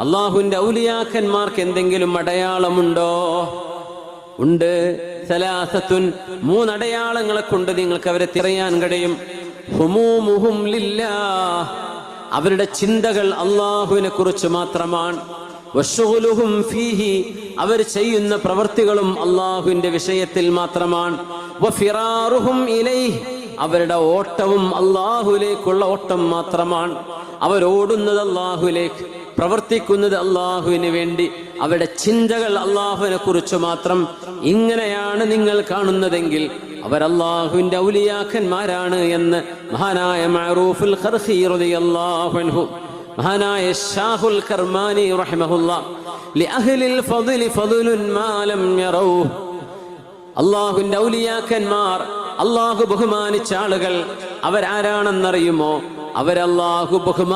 അള്ളാഹുവിന്റെ ഔലിയാക്കന്മാർക്ക് എന്തെങ്കിലും അടയാളമുണ്ടോ? ഉണ്ട്. സലാസത്തുൻ മൂന്നടയാളങ്ങളെ കൊണ്ട് നിങ്ങൾക്ക് അവരെ തിറയാൻ കഴിയും. അവരുടെ ചിന്തകൾ അള്ളാഹുവിനെ കുറിച്ച് മാത്രമാണ്. അവർ ചെയ്യുന്ന പ്രവൃത്തികളും അള്ളാഹുവിന്റെ വിഷയത്തിൽ മാത്രമാണ്. അവരുടെ ഓട്ടവും അള്ളാഹുലേക്കുള്ള ഓട്ടം മാത്രമാണ്. അവരോടുന്നത് അള്ളാഹുലേക്ക് പ്രവർത്തിക്കുന്നത് അള്ളാഹുവിന് വേണ്ടി. അവരുടെ ചിന്തകൾ അള്ളാഹുവിനെ കുറിച്ച് മാത്രം ഇങ്ങനെയാണ് നിങ്ങൾ കാണുന്നതെങ്കിൽ അവർ അള്ളാഹുവിന്റെ ഔലിയാക്കന്മാരാണ് എന്ന് മഹാനായ റളിയല്ലാഹു അൻഹു മഹാനായ ഷാഹുൽ കർമാനി റഹിമഹുല്ല ലിഅഹ്ലിൽ ഫദ്ലി മാലം യറൗ അള്ളാഹുവിന്റെ ഔലിയാക്കന്മാർ അള്ളാഹു ബഹുമാനിച്ച ആളുകൾ അവരാരാണെന്നറിയുമോ? അവരല്ലാഹു ബഹുമാ